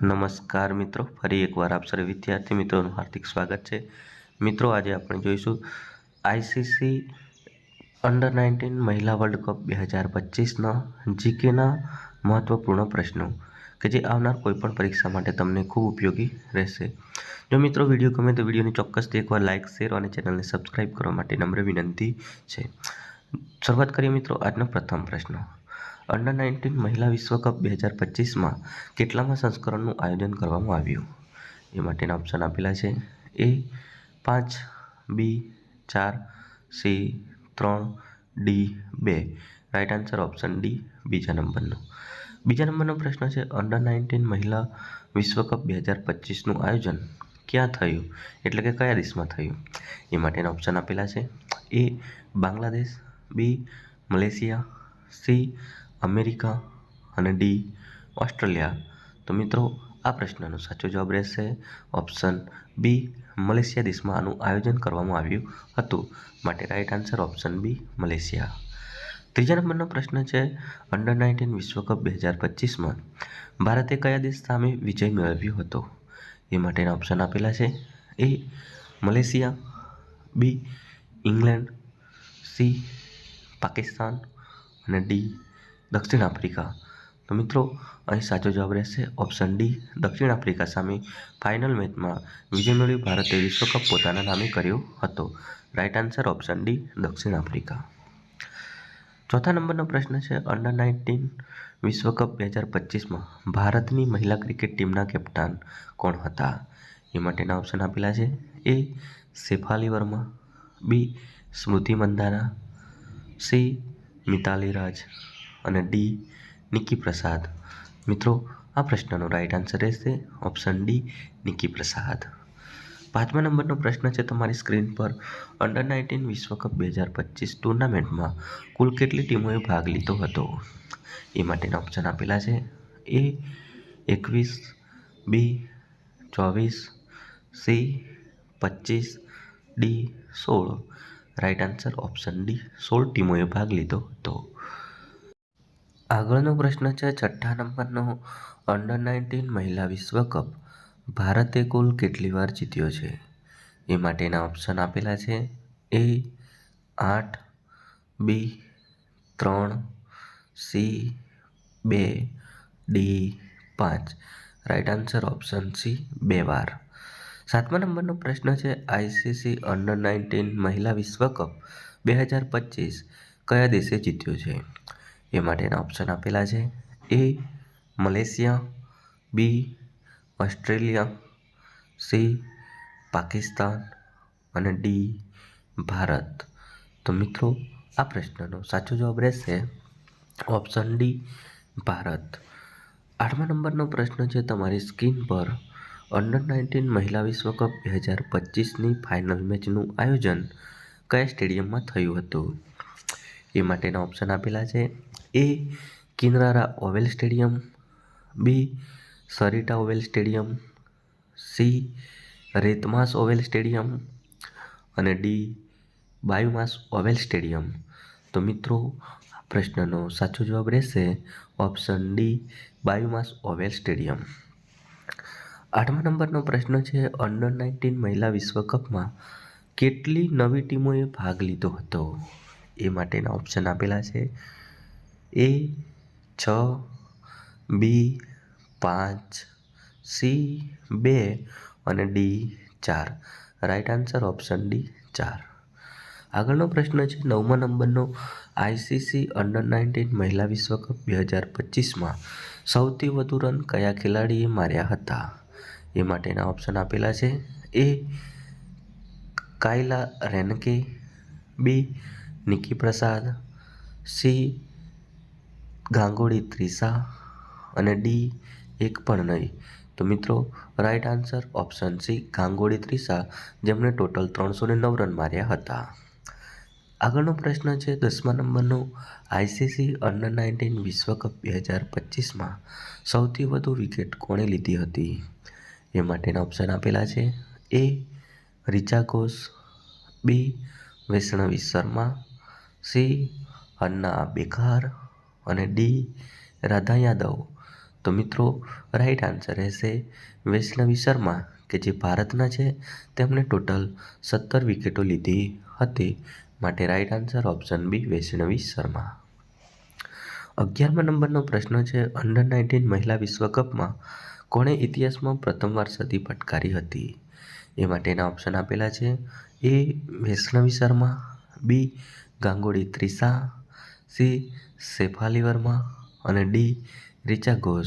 નમસ્કાર મિત્રો, ફરી એકવાર આપ સર્વે વિદ્યાર્થી મિત્રોનું હાર્દિક સ્વાગત છે. મિત્રો, આજે આપણે જોઈશું આઈસીસી અંડર નાઇન્ટીન મહિલા વર્લ્ડ કપ બે હજાર પચીસના જીકેના મહત્વપૂર્ણ પ્રશ્નો કે જે આવનાર કોઈપણ પરીક્ષા માટે તમને ખૂબ ઉપયોગી રહેશે. જો મિત્રો વીડિયો ગમે તો વિડીયોને ચોક્કસથી એકવાર લાઇક, શેર અને ચેનલને સબસ્ક્રાઇબ કરવા માટે નમ્ર વિનંતી છે. શરૂઆત કરીએ મિત્રો આજનો પ્રથમ પ્રશ્ન. અંડર નાઇન્ટીન મહિલા વિશ્વકપ બે હજાર પચીસમાં કેટલામાં સંસ્કરણનું આયોજન કરવામાં આવ્યું? એ માટેના ઓપ્શન આપેલા છે. એ પાંચ બી ચાર સી ત્રણ ડી બે. રાઇટ આન્સર ઓપ્શન ડી બીજા નંબરનો. બીજા નંબરનો પ્રશ્ન છે અંડર નાઇન્ટીન મહિલા વિશ્વકપ બે હજાર પચીસનું આયોજન ક્યાં થયું? એટલે કે કયા દેશમાં થયું? એ માટેના ઓપ્શન આપેલા છે. A Bangladesh B Malaysia C America અને ડી, ઓસ્ટ્રેલિયા? તો મિત્રો, આ પ્રશ્નનો સાચો જવાબ રહેશે ઓપ્શન બી, મલેશિયા દેશમાં આનું આયોજન કરવામાં આવ્યું હતું. માટે right answer option B, Malaysia. ત્રીજા નંબરનો પ્રશ્ન છે અંડર નાઇન્ટીન વિશ્વકપ બે હજાર પચીસમાં ભારતે કયા દેશ સામે વિજય મેળવ્યો હતો? એ માટેના ઓપ્શન આપેલા છે, A, Malaysia, B, England, C, Pakistan અને ડી દક્ષિણ આફ્રિકા. તો મિત્રો, અહીં સાચો જવાબ રહેશે ઓપ્શન ડી દક્ષિણ આફ્રિકા સામે ફાઇનલ મેચમાં વિજય મેળવી ભારતે વિશ્વકપ પોતાના નામે કર્યો હતો. રાઇટ આન્સર ઓપ્શન ડી દક્ષિણ આફ્રિકા. ચોથા નંબરનો પ્રશ્ન છે અંડર નાઇન્ટીન વિશ્વકપ બે હજાર પચીસમાં ભારતની મહિલા ક્રિકેટ ટીમના કેપ્ટન કોણ હતા? એ માટેના ઓપ્શન આપેલા છે A Shafali Verma B Smriti Mandhana C Mithali Raj. અને ડી નિકી પ્રસાદ મિત્રો, આ પ્રશ્નનો રાઈટ આન્સર રહેશે ઓપ્શન ડી નિકી પ્રસાદ પાંચમા નંબરનો પ્રશ્ન છે તમારી સ્ક્રીન પર અંડર નાઇન્ટીન વિશ્વકપ બે હજાર પચીસ ટુર્નામેન્ટમાં કુલ કેટલી ટીમોએ ભાગ લીધો હતો? એ માટેના ઓપ્શન આપેલા છે. એ એકવીસ બી ચોવીસ સી પચીસ ડી સોળ. રાઈટ આન્સર ઓપ્શન ડી સોળ ટીમોએ ભાગ લીધો હતો. આગળનો પ્રશ્ન છે છઠ્ઠા નંબરનો અંડર નાઇન્ટીન મહિલા વિશ્વકપ ભારતે કુલ કેટલી વાર જીત્યો છે? એ માટેના ઓપ્શન આપેલા છે એ આઠ, બી ત્રણ, સી બે, ડી પાંચ. રાઈટ આન્સર ઓપ્શન સી બે વાર. સાતમા નંબરનો પ્રશ્ન છે આઈસીસી અંડર નાઇન્ટીન મહિલા વિશ્વકપ બે હજાર પચીસ કયા દેશે જીત્યો છે? એ માટેના ઓપ્શન આપેલા છે. A, Malaysia, B, Australia, C, Pakistan અને ડી, ભારત. તો મિત્રો, આ પ્રશ્નનો સાચો જવાબ રહેશે ઓપ્શન ડી, ભારત. આઠમા નંબરનો પ્રશ્ન છે, તમારી સ્ક્રીન પર અંડર નાઇન્ટીન મહિલા વિશ્વકપ બે હજાર પચીસની ફાઇનલ મેચનું આયોજન કયા સ્ટેડિયમમાં થયું હતું? એ માટેના ઓપ્શન આપેલા છે. A Kinrara Oval stadium, B Sarita Oval stadium, C Retmas Oval stadium અને ડી બાયોમાસ ઓવેલ સ્ટેડિયમ. તો મિત્રો, આ પ્રશ્નનો સાચો જવાબ રહેશે option D Bayuemas Oval stadium. આઠમા નંબરનો પ્રશ્ન છે અંડર નાઇન્ટીન મહિલા વિશ્વકપમાં કેટલી નવી ટીમોએ ભાગ લીધો હતો? એ માટેના ઓપ્શન આપેલા છે. એ છ બી પાંચ સી બે અને ડી ચાર. રાઈટ આન્સર ઓપ્શન ડી ચાર. આગળનો પ્રશ્ન છે, નવમા નંબરનો આઈસીસી અંડર નાઇન્ટીન મહિલા વિશ્વકપ બે હજાર પચીસમાં સૌથી વધુ રન કયા ખેલાડીએ માર્યા હતા? એ માટેના ઓપ્શન આપેલા છે. એ કાયલા રેનકે. બી નિકી પ્રસાદ, સી. ગાંગોળી ત્રિષા અને ડી. એક પણ નહીં. તો મિત્રો right answer option C Gongadi Trisha જેમણે ટોટલ ત્રણસો ને નવ રન માર્યા હતા. આગળનો પ્રશ્ન છે, દસમા નંબરનો આઈસીસી અંડર નાઇન્ટીન વિશ્વકપ બે હજાર પચીસમાં સૌથી વધુ વિકેટ કોણે લીધી હતી? એ માટેના ઓપ્શન આપેલા છે. A Richa Ghosh B Vaishnavi Sharma C Anna બેકાર અને ડી, રાધા યાદવ. તો મિત્રો રાઈટ આન્સર રહેશે વૈષ્ણવી શર્મા કે જે ભારતના છે, તેમણે ટોટલ સત્તર વિકેટો લીધી હતી. માટે right answer option B Vaishnavi Sharma. અગિયારમા નંબરનો પ્રશ્ન છે અંડર નાઇન્ટીન મહિલા વિશ્વકપમાં કોણે ઇતિહાસમાં પ્રથમવાર સદી ફટકારી હતી? એ માટેના ઓપ્શન આપેલા છે, A Vaishnavi Sharma B Gongadi Trisha, C. Shafali Verma અને ડી. રિચા ઘોષ.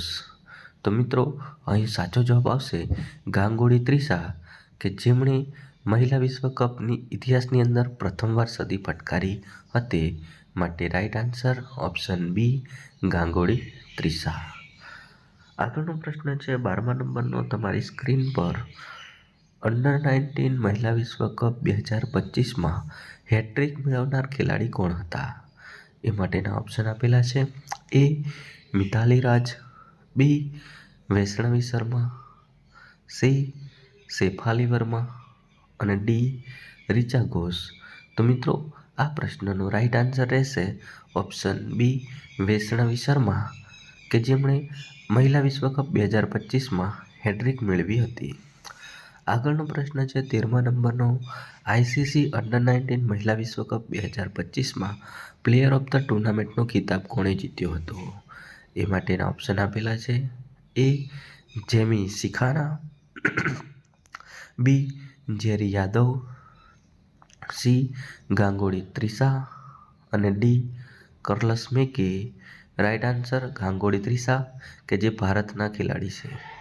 તો મિત્રો, અહીં સાચો જવાબ આવશે ગાંગોડી ત્રિષા, કે જેમણે મહિલા વિશ્વકપની ઇતિહાસની અંદર પ્રથમવાર સદી ફટકારી હતી. માટે right answer option B Gongadi Trisha. આગળનો પ્રશ્ન છે, બારમા નંબરનો તમારી સ્ક્રીન પર અંડર નાઇન્ટીન મહિલા વિશ્વ કપ બે હજાર પચીસમાં હેટ્રિક મેળવનાર ખેલાડી કોણ હતા? એ માટેના ઓપ્શન આપેલા છે A Mithali Raj B Vaishnavi Sharma C Shafali Verma અને ડી રિચા ઘોષ. તો મિત્રો, આ પ્રશ્નનો રાઈટ આન્સર રહેશે ઓપ્શન બી વૈષ્ણવી શર્મા, કે જેમણે મહિલા વિશ્વકપ બે હજાર પચીસમાં હેડ્રિક મેળવી હતી. આગળનો પ્રશ્ન છે, તેરમા નંબરનો આઈસીસી અંડર નાઇન્ટીન મહિલા વિશ્વકપ બે હજાર પચીસમાં પ્લેયર ઓફ ધ ટુર્નામેન્ટનો ખિતાબ કોણે જીત્યો હતો? એ માટેના ઓપ્શન આપેલા છે, એ જેમી શિખાના, B Jerry Yadav, C Gongadi Trisha અને ડી કર્લસ મેકે. રાઇટ આન્સર ગાંગોળી ત્રિસા કે જે ભારતના ખેલાડી છે.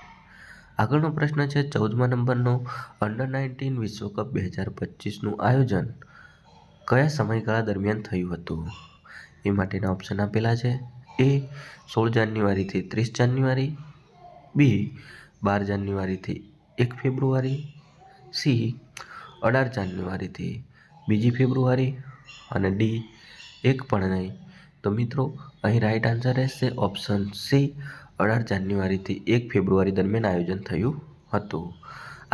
આગળનો પ્રશ્ન છે, ચૌદમા નંબરનો અંડર નાઇન્ટીન વિશ્વકપ બે હજાર પચીસનું આયોજન કયા સમયગાળા દરમિયાન થયું હતું? એ માટેના ઓપ્શન આપેલા છે. એ સોળ જાન્યુઆરીથી ત્રીસ જાન્યુઆરી. બી બાર જાન્યુઆરીથી એક ફેબ્રુઆરી. સી અઢાર જાન્યુઆરીથી બીજી ફેબ્રુઆરી. અને ડી એક પણ નહીં. તો મિત્રો, અહીં રાઈટ આન્સર રહેશે ઓપ્શન સી અઢાર જાન્યુઆરીથી એક ફેબ્રુઆરી દરમિયાન આયોજન થયું હતું.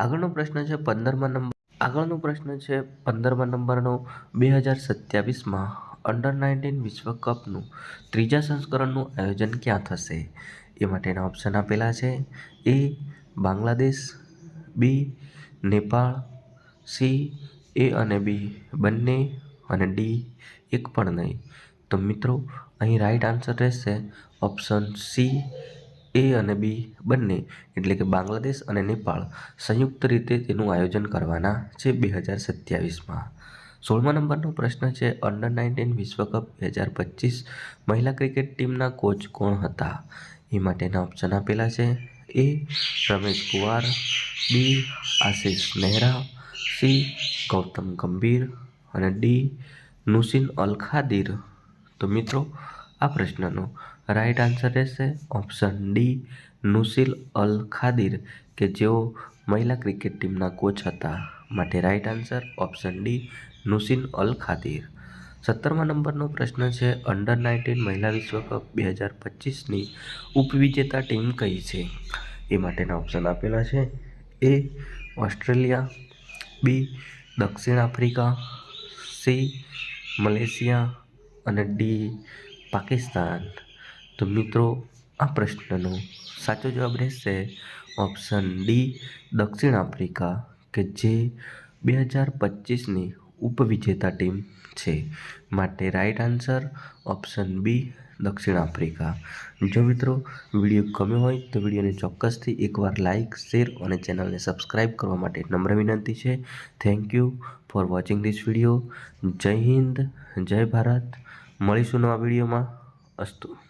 આગળનો પ્રશ્ન છે પંદરમા નંબર, આગળનો પ્રશ્ન છે પંદરમા નંબરનો બે હજાર સત્યાવીસમાં અંડર નાઇન્ટીન વિશ્વકપનું ત્રીજા સંસ્કરણનું આયોજન ક્યાં થશે? એ માટેના ઓપ્શન આપેલા છે A, Bangladesh B Nepal C A અને બી બંને અને ડી એક પણ નહીં. તો મિત્રો, અહીં રાઈટ આન્સર રહેશે ઓપ્શન સી એ અને બી બંને, એટલે કે બાંગ્લાદેશ અને નેપાળ, સંયુક્ત રીતે તેનું આયોજન કરવાના છે બે હજાર સત્યાવીસમાં. સોળમા નંબરનો પ્રશ્ન છે અંડર નાઇન્ટીન વિશ્વકપ બે હજાર પચીસ મહિલા ક્રિકેટ ટીમના કોચ કોણ હતા? એ માટેના ઓપ્શન આપેલા છે, A Ramesh Kuwar, B Ashish Nehra, C Gautam Gambhir અને ડી નુસિન અલ ખાદિર તો મિત્રો, આ પ્રશ્નનો રાઈટ આન્સર રહેશે ઓપ્શન ડી, નુસિલ અલ ખાદિર, કે જેઓ મહિલા ક્રિકેટ ટીમના કોચ હતા. માટે right answer option D Nooshin Al Khadeer. સત્તરમા નંબરનો પ્રશ્ન છે અંડર નાઇન્ટીન મહિલા વિશ્વકપ બે હજાર પચીસની ઉપવિજેતા ટીમ કઈ છે? એ માટેના ઓપ્શન આપેલા છે, એ ઓસ્ટ્રેલિયા, બી દક્ષિણ આફ્રિકા, સી મલેશિયા અને ડી પાકિસ્તાન. તો મિત્રો, આ પ્રશ્નનો સાચો જવાબ રહેશે ઓપ્શન ડી દક્ષિણ આફ્રિકા, કે જે બે હજાર પચીસની ઉપવિજેતા ટીમ છે. માટે રાઈટ આન્સર ઓપ્શન બી દક્ષિણ આફ્રિકા. જો મિત્રો, વીડિયો ગમ્યો હોય તો વિડીયોને ચોક્કસથી એકવાર લાઇક શેર અને ચેનલને સબસ્ક્રાઈબ કરવા માટે નમ્ર વિનંતી છે. Thank you for watching this video Jai Hind, Jai Bharat. મળીશું નવા વિડીયોમાં. અસ્તુ.